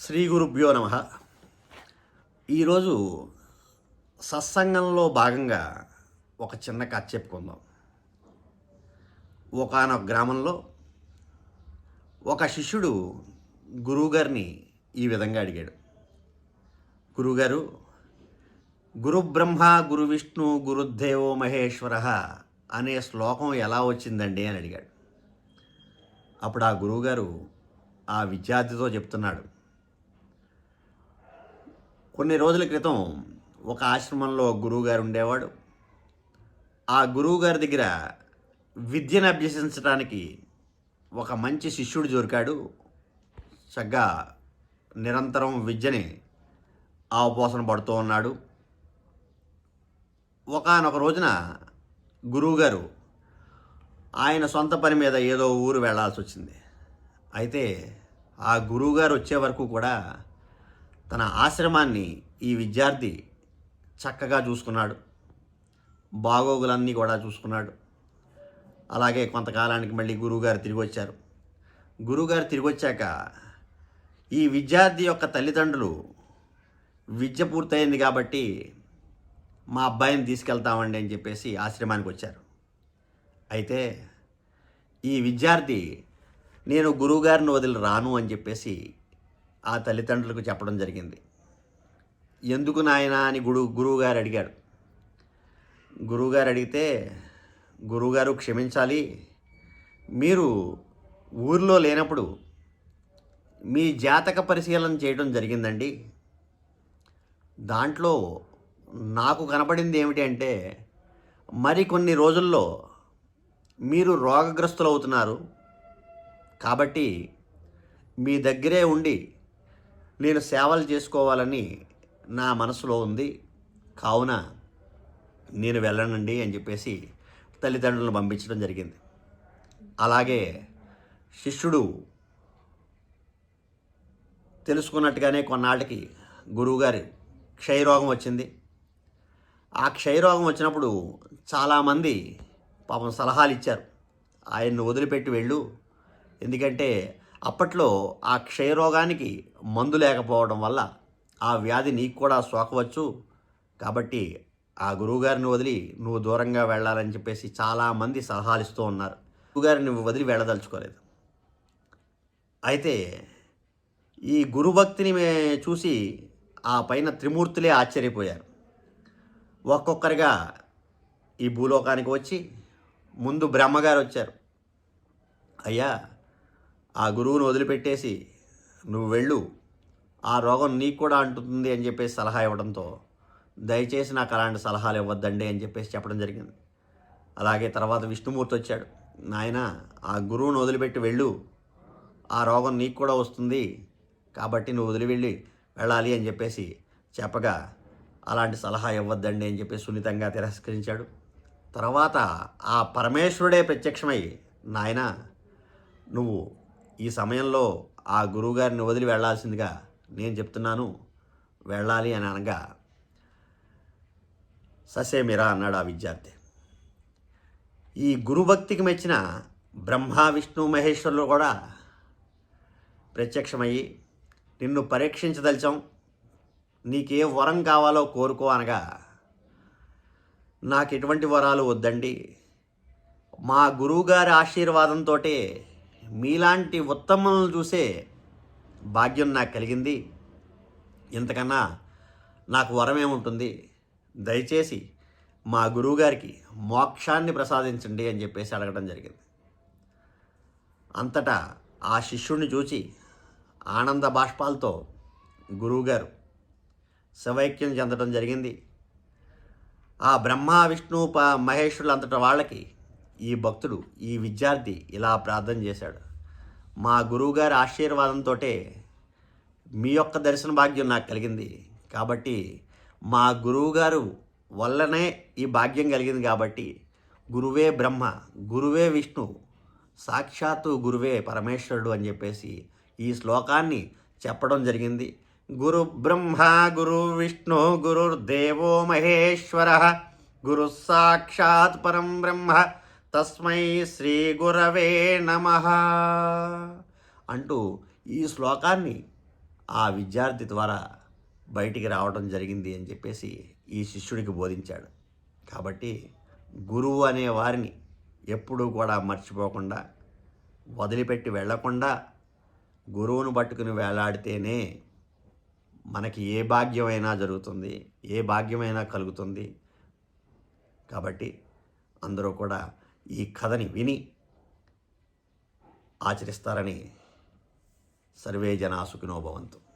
శ్రీ గురుభ్యో నమ. ఈరోజు సత్సంగంలో భాగంగా ఒక చిన్న కథ చెప్పుకుందాం. ఒకనొక గ్రామంలో ఒక శిష్యుడు గురువుగారిని ఈ విధంగా అడిగాడు. గురువుగారు గురుబ్రహ్మ గురు విష్ణు గురుదేవో మహేశ్వర అనే శ్లోకం ఎలా వచ్చిందండి అని అడిగాడు. అప్పుడు ఆ గురువుగారు ఆ విద్యార్థితో చెప్తున్నాడు. కొన్ని రోజుల క్రితం ఒక ఆశ్రమంలో గురువుగారు ఉండేవాడు. ఆ గురువుగారి దగ్గర విద్యను అభ్యసించడానికి ఒక మంచి శిష్యుడు దొరికాడు. చక్కగా నిరంతరం విద్యని ఆవపోసన పడుతూ ఉన్నాడు. ఒకనొక రోజున గురువుగారు ఆయన సొంత పని మీద ఏదో ఊరు వెళ్ళాల్సి వచ్చింది. అయితే ఆ గురువుగారు వచ్చే వరకు కూడా తన ఆశ్రమాన్ని ఈ విద్యార్థి చక్కగా చూసుకున్నాడు. బాగోగులన్నీ కూడా చూసుకున్నాడు. అలాగే కొంతకాలానికి మళ్ళీ గురువుగారు తిరిగి వచ్చారు గురువుగారు తిరిగి వచ్చాక ఈ విద్యార్థి యొక్క తల్లిదండ్రులు విద్య పూర్తయింది కాబట్టి మా అబ్బాయిని తీసుకెళ్తామండి అని చెప్పేసి ఆశ్రమానికి వచ్చారు. అయితే ఈ విద్యార్థి నేను గురువుగారిని వదిలి రాను అని చెప్పేసి ఆ తల్లిదండ్రులకు చెప్పడం జరిగింది. ఎందుకు నాయన అని గురు గురువుగారు అడిగాడు. గురువుగారు అడిగితే గురువుగారు క్షమించాలి. మీరు ఊర్లో లేనప్పుడు మీ జాతక పరిశీలన చేయడం జరిగిందండి. దాంట్లో నాకు కనపడింది ఏమిటి అంటే మరికొన్ని రోజుల్లో మీరు రోగగ్రస్తులు అవుతున్నారు కాబట్టి మీ దగ్గరే ఉండి నేను సేవలు చేసుకోవాలని నా మనసులో ఉంది. కావున నేను వెళ్ళనండి అని చెప్పేసి తల్లిదండ్రులను పంపించడం జరిగింది. అలాగే శిష్యుడు తెలుసుకున్నట్టుగానే కొన్నాళ్ళకి గురువుగారి క్షయరోగం వచ్చింది. ఆ క్షయరోగం వచ్చినప్పుడు చాలామంది పాపం సలహాలు ఇచ్చారు. ఆయన్ను వదిలిపెట్టి వెళ్ళు. ఎందుకంటే అప్పట్లో ఆ క్షయరోగానికి మందు లేకపోవడం వల్ల ఆ వ్యాధి నీకు కూడా సోకవచ్చు. కాబట్టి ఆ గురువుగారిని వదిలి నువ్వు దూరంగా వెళ్ళాలని చెప్పేసి చాలామంది సలహాలు ఇస్తూ ఉన్నారు. గురువుగారిని వదిలి వెళ్ళదలుచుకోలేదు. అయితే ఈ గురుభక్తిని చూసి ఆ పైన త్రిమూర్తులే ఆశ్చర్యపోయారు. ఒక్కొక్కరిగా ఈ భూలోకానికి వచ్చి ముందు బ్రహ్మగారు వచ్చారు. అయ్యా ఆ గురువును వదిలిపెట్టేసి నువ్వు వెళ్ళు. ఆ రోగం నీకు కూడా అంటుతుంది అని చెప్పేసి సలహా ఇవ్వడంతో దయచేసి నాకు అలాంటి సలహాలు ఇవ్వద్దండి అని చెప్పేసి చెప్పడం జరిగింది. అలాగే తర్వాత విష్ణుమూర్తి వచ్చాడు. నాయన ఆ గురువును వదిలిపెట్టి వెళ్ళు. ఆ రోగం నీకు కూడా వస్తుంది. కాబట్టి నువ్వు వదిలి వెళ్ళి వెళ్ళాలి అని చెప్పేసి చెప్పగా అలాంటి సలహా ఇవ్వద్దండి అని చెప్పి సున్నితంగా తిరస్కరించాడు. తర్వాత ఆ పరమేశ్వరుడే ప్రత్యక్షమై నాయన నువ్వు ఈ సమయంలో ఆ గురువుగారిని వదిలి వెళ్ళాల్సిందిగా నేను చెప్తున్నాను. వెళ్ళాలి అని అనగా ససేమిరా అన్నాడు ఆ విద్యార్థి. ఈ గురుభక్తికి మెచ్చిన బ్రహ్మ విష్ణు మహేశ్వరులు కూడా ప్రత్యక్షమయ్యి నిన్ను పరీక్షించదలిచాం. నీకే వరం కావాలో కోరుకో అనగా నాకు ఎటువంటి వరాలు వద్దండి. మా గురువుగారి ఆశీర్వాదంతో మీలాంటి ఉత్తమలను చూసే భాగ్యం నాకు కలిగింది. ఇంతకన్నా నాకు వరం ఏముంటుంది దయచేసి మా గురువుగారికి మోక్షాన్ని ప్రసాదించండి అని చెప్పేసి అడగడం జరిగింది. అంతటా ఆ శిష్యుడిని చూచి ఆనంద బాష్పాలతో గురువుగారు శవైక్యం చెందడం జరిగింది. ఆ బ్రహ్మ విష్ణు ప మహేశ్వరులు అంతటా వాళ్ళకి ఈ భక్తుడు ఈ విద్యార్థి ఇలా ప్రార్థన చేశాడు. మా గురువుగారి ఆశీర్వాదంతో మీ యొక్క దర్శన భాగ్యం నాకు కలిగింది. కాబట్టి మా గురువుగారు వల్లనే ఈ భాగ్యం కలిగింది కాబట్టి గురువే బ్రహ్మ గురువే విష్ణు సాక్షాత్తు గురువే పరమేశ్వరుడు అని చెప్పేసి ఈ శ్లోకాన్ని చెప్పడం జరిగింది. గురు బ్రహ్మ గురు విష్ణు గురుర్దేవో మహేశ్వర గురు సాక్షాత్ పరం బ్రహ్మ తస్మై శ్రీ గురవే నమ అంటూ ఈ శ్లోకాన్ని ఆ విద్యార్థి ద్వారా బయటికి రావడం జరిగింది అని చెప్పేసి ఈ శిష్యుడికి బోధించాడు. కాబట్టి గురువు అనే వారిని ఎప్పుడూ కూడా మర్చిపోకుండా వదిలిపెట్టి వెళ్ళకుండా గురువును పట్టుకుని వేలాడితేనే మనకి ఏ భాగ్యమైనా జరుగుతుంది ఏ భాగ్యమైనా కలుగుతుంది. కాబట్టి అందరూ కూడా ఈ కథని విని ఆచరిస్తారని సర్వే జనా భవంతు